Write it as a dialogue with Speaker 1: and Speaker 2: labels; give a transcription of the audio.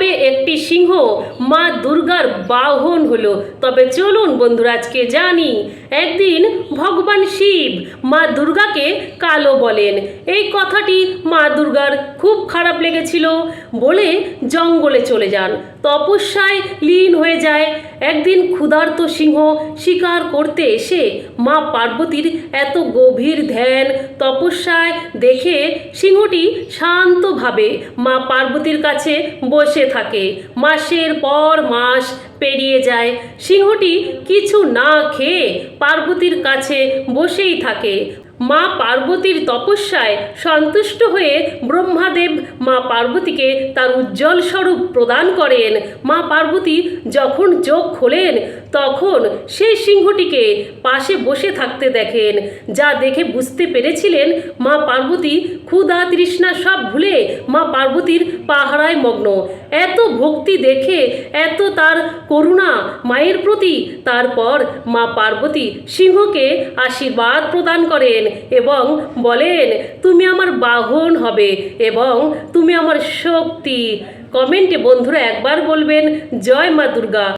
Speaker 1: কীভাবে একটি সিংহ মা দুর্গার বাহন হলো। তবে চলুন বন্ধুরা আজকে জানি একদিন ভগবান শিব, মা দুর্গাকে কালো বলেন। এই কথাটি মা দুর্গার খুব খারাপ লেগেছিল বলে জঙ্গলে চলে যান। তপস্যায় লীন হয়ে যায়। একদিন ক্ষুধার্ত সিংহ শিকার করতে এসে মা পার্বতীর এত গভীর ধ্যান, তপস্যায় দেখে সিংহটি শান্তভাবে মা পার্বতীর কাছে বসে থাকে। মাসের পর মাস পেরিয়ে যায়। সিংহটি কিছু না খেয়ে পার্বতীর কাছে বসেই থাকে। মা পার্বতীর তপস্যায় সন্তুষ্ট হয়ে ব্রহ্মাদেব মা পার্বতীকে তার উজ্জ্বল স্বরূপ প্রদান করেন। মা পার্বতী যখন চোখ খোলেন, তখন সেই সিংহটিকে পাশে বসে থাকতে দেখেন। যা দেখে বুঝতে পেরেছিলেন মা পার্বতী ক্ষুধা তৃষ্ণা সব ভুলে মা পার্বতীর পাহারায় মগ্ন। এত ভক্তি দেখে, এত তার করুণা মায়ের প্রতি, তারপর মা পার্বতী সিংহকে আশীর্বাদ প্রদান করেন। এবং বলেন, তুমি আমার বাহন হবে এবং তুমি আমার শক্তি। কমেন্টে বন্ধুরা একবার বলবেন, জয় মা দুর্গা।